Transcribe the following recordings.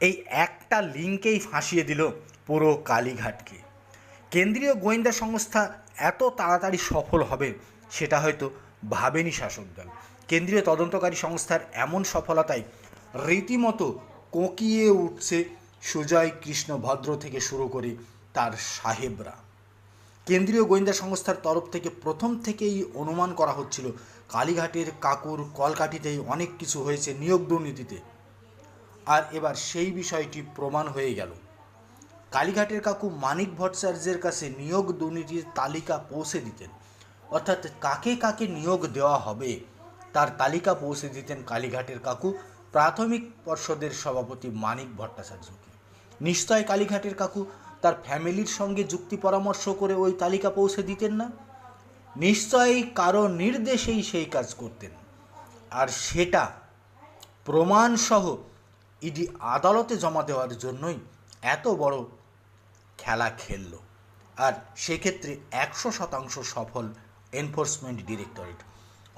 এই একটা লিঙ্কেই ফাঁসিয়ে দিল পুরো কালীঘাটকে। কেন্দ্রীয় গোয়েন্দা সংস্থা এত তাড়াতাড়ি সফল হবে সেটা হয়তো ভাবেনি শাসক দল। কেন্দ্রীয় তদন্তকারী সংস্থার এমন সফলতায় রীতিমতো কোঁকিয়ে উঠছে সুজয় কৃষ্ণ ভদ্র থেকে শুরু করে তার সাহেবরা। কেন্দ্রীয় গোয়েন্দা সংস্থার তরফ থেকে প্রথম থেকেই অনুমান করা হচ্ছিল, কালীঘাটের কাকুর কলকাঠিতেই অনেক কিছু হয়েছে নিয়োগ দুর্নীতিতে। আর এবার সেই বিষয়টি প্রমাণ হয়ে গেল। কালীঘাটের কাকু মানিক ভট্টাচার্যের কাছে নিয়োগ দুর্নীতির তালিকা পৌঁছে দিতেন। অর্থাৎ কাকে কাকে নিয়োগ দেওয়া হবে, তার তালিকা পৌঁছে দিতেন কালীঘাটের কাকু প্রাথমিক পর্ষদের সভাপতি মানিক ভট্টাচার্যকে। নিশ্চয় কালীঘাটের কাকু তার ফ্যামিলির সঙ্গে যুক্তি পরামর্শ করে ওই তালিকা পৌঁছে দিতেন না? নিশ্চয়ই কারও নির্দেশেই সেই কাজ করতেন। আর সেটা প্রমাণসহ ইডি আদালতে জমা দেওয়ার জন্যই এত বড় খেলা খেলল। আর সেক্ষেত্রে একশো শতাংশ সফল এনফোর্সমেন্ট ডিরেক্টরেট।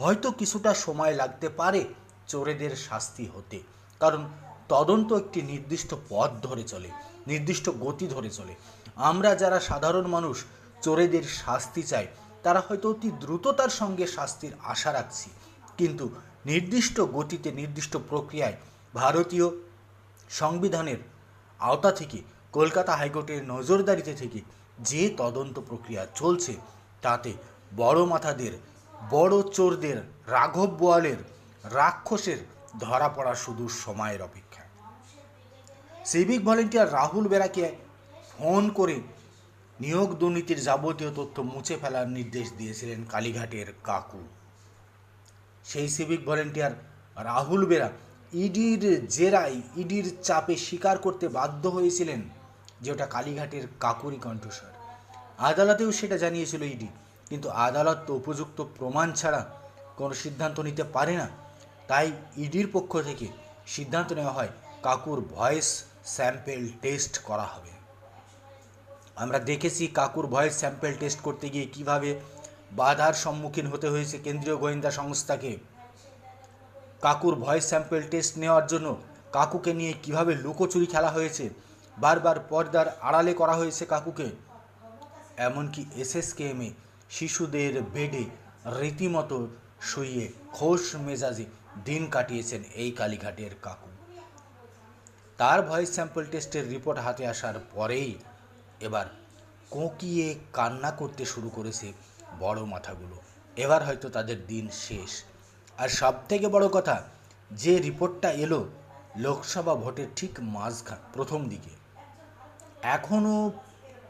হয়তো কিছুটা সময় লাগতে পারে চোরেদের শাস্তি হতে। কারণ তদন্ত একটি নির্দিষ্ট পথ ধরে চলে, নির্দিষ্ট গতি ধরে চলে। আমরা যারা সাধারণ মানুষ, চোরেদের শাস্তি চাই, তারা হয়তো অতি দ্রুততার সঙ্গে শাস্তির আশা রাখছি। কিন্তু নির্দিষ্ট গতিতে, নির্দিষ্ট প্রক্রিয়ায় ভারতীয় সংবিধানের আওতা থেকে কলকাতা হাইকোর্টের নজরদারিতে থেকে যে তদন্ত প্রক্রিয়া চলছে, তাতে বড় মাথাদের, বড় চোরদের, রাঘব বোয়ালের, রাক্ষসের ধরা পড়া শুধু সময়ের অপেক্ষা। সিভিক ভলেন্টিয়ার রাহুল বেরাকে ফোন করে নিয়োগ দুর্নীতির যাবতীয় তথ্য মুছে ফেলার নির্দেশ দিয়েছিলেন কালীঘাটের কাকু। সেই সিভিক ভলেন্টিয়ার রাহুল বেরা ইডির জেরাই, ইডির চাপে স্বীকার করতে বাধ্য হয়েছিলেন যে ওটা কালীঘাটের কাকুরি কণ্ঠস্বর। আদালতেও সেটা জানিয়েছিল ইডি, কিন্তু আদালত তো উপযুক্ত প্রমাণ ছাড়া কোনো সিদ্ধান্ত নিতে পারে না। তাই ইডির পক্ষ থেকে সিদ্ধান্ত নেওয়া হয়, কাকুর ভয়েস স্যাম্পেল টেস্ট করা হবে। আমরা দেখেছি কাকুর ভয়েস স্যাম্পেল টেস্ট করতে গিয়ে কীভাবে বাধার সম্মুখীন হতে হয়েছে কেন্দ্রীয় গোয়েন্দা সংস্থাকে। কাকুর ভয়েস স্যাম্পেল টেস্ট নেওয়ার জন্য কাকুকে নিয়ে কীভাবে লুকোচুরি খেলা হয়েছে, বারবার পর্দার আড়ালে করা হয়েছে কাকুকে। এমনকি এসএসকেএমে শিশুদের বেডে রীতিমতো শুইয়ে খোশ মেজাজে দিন কাটিয়েছেন এই কালীঘাটের কাকু। তার ভয়েস স্যাম্পল টেস্টের রিপোর্ট হাতে আসার পরেই এবার কোঁকিয়ে কান্না করতে শুরু করেছে বড় মাথাগুলো। এবার হয়তো তাদের দিন শেষ। আর সব থেকে বড় কথা, যে রিপোর্টটা এলো লোকসভা ভোটের ঠিক মাঝখান, প্রথম দিকে। এখনও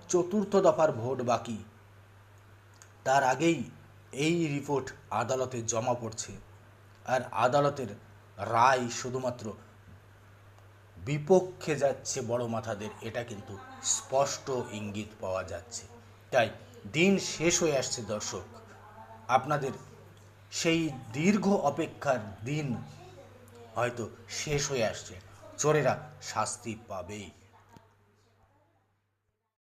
চতুর্থ দফার ভোট বাকি। তার আগেই এই রিপোর্ট আদালতে জমা পড়ছে। আর আদালতের রায় শুধুমাত্র বিপক্ষে যাচ্ছে বড় মাথাদের, এটা কিন্তু স্পষ্ট ইঙ্গিত পাওয়া যাচ্ছে। তাই দিন শেষ হয়ে আসছে দর্শক, আপনাদের সেই দীর্ঘ অপেক্ষার দিন হয়তো শেষ হয়ে আসছে। চোরেরা শাস্তি পাবেই।